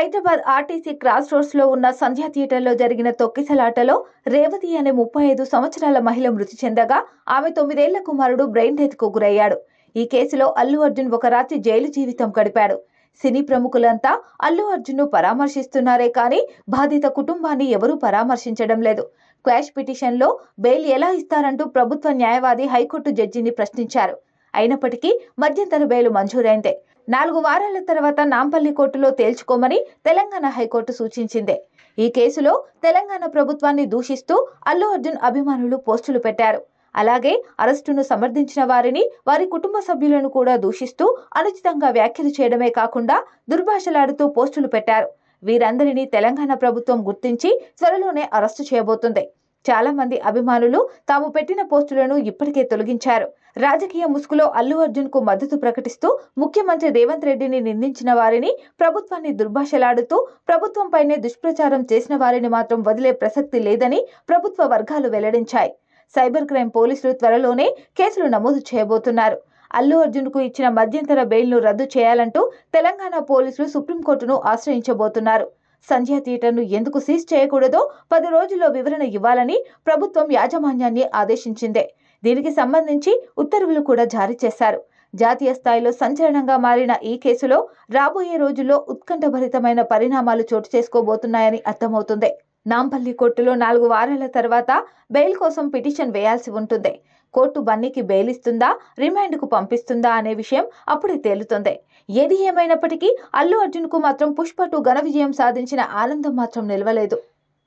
Hyderabad RTC cross రోడ్స్లో ఉన్న సంధ్యా థియేటర్లో జరిగిన తొక్కిసలాటలో రేవతి అనే ముప్పై ఐదు సంవత్సరాల మహిళ మృతి చెందగా ఆమె తొమ్మిదేళ్ళ కుమారుడు బ్రెయిన్ డెత్కు గురయ్యాడు. ఈ కేసులో అల్లు అర్జున్ ఒక రాత్రి జైలు జీవితం గడిపాడు. సినీ ప్రముఖులంతా అల్లు అర్జున్ను పరామర్శిస్తున్నారే కానీ బాధిత కుటుంబాన్ని ఎవరూ పరామర్శించడం లేదు. క్వాష్ పిటిషన్లో బెయిల్ ఎలా ఇస్తారంటూ ప్రభుత్వ న్యాయవాది హైకోర్టు జడ్జిని ప్రశ్నించారు. అయినప్పటికీ మధ్యంతర బెయిల్ మంజూరైందే. నాలుగు వారాల తర్వాత నాంపల్లి కోర్టులో తేల్చుకోమని తెలంగాణ హైకోర్టు సూచించింది. ఈ కేసులో తెలంగాణ ప్రభుత్వాన్ని దూషిస్తూ అల్లు అర్జున్ అభిమానులు పోస్టులు పెట్టారు. అలాగే అరెస్టును సమర్థించిన వారిని వారి కుటుంబ సభ్యులను కూడా దూషిస్తూ అనుచితంగా వ్యాఖ్యలు చేయడమే కాకుండా దుర్భాషలాడుతూ పోస్టులు పెట్టారు. వీరందరినీ తెలంగాణ ప్రభుత్వం గుర్తించి త్వరలోనే అరెస్టు చేయబోతుంది. చాలా మంది అభిమానులు తాము పెట్టిన పోస్టులను ఇప్పటికే తొలగించారు. రాజకీయ ముసుగులో అల్లు అర్జున్కు మద్దతు ప్రకటిస్తూ ముఖ్యమంత్రి రేవంత్ రెడ్డిని నిందించిన వారిని ప్రభుత్వాన్ని దుర్భాషలాడుతూ ప్రభుత్వంపైనే దుష్ప్రచారం చేసిన వారిని మాత్రం వదిలే ప్రసక్తి లేదని ప్రభుత్వ వర్గాలు వెల్లడించాయి. సైబర్ క్రైమ్ పోలీసులు త్వరలోనే కేసులు నమోదు చేయబోతున్నారు. అల్లు అర్జున్కు ఇచ్చిన మధ్యంతర బెయిల్ను రద్దు చేయాలంటూ తెలంగాణ పోలీసులు సుప్రీంకోర్టును ఆశ్రయించబోతున్నారు. సంధ్యా థియేటర్ను ఎందుకు సీజ్ చేయకూడదో పది రోజుల్లో వివరణ ఇవ్వాలని ప్రభుత్వం యాజమాన్యాన్ని ఆదేశించిందే. దీనికి సంబంధించి ఉత్తర్వులు కూడా జారీ చేశారు. జాతీయ స్థాయిలో సంచలనంగా మారిన ఈ కేసులో రాబోయే రోజుల్లో ఉత్కంఠభరితమైన పరిణామాలు చోటు చేసుకోబోతున్నాయని అర్థమవుతుంది. నాంపల్లి కోర్టులో నాలుగు వారాల తర్వాత బెయిల్ కోసం పిటిషన్ వేయాల్సి ఉంటుంది. కోర్టు బన్నీకి బెయిల్ ఇస్తుందా రిమాండ్కు పంపిస్తుందా అనే విషయం అప్పుడే తేలుతుంది. ఏది ఏమైనప్పటికీ అల్లు అర్జున్కు మాత్రం పుష్ప టూ ఘన విజయం సాధించిన ఆనందం మాత్రం నిలవలేదు.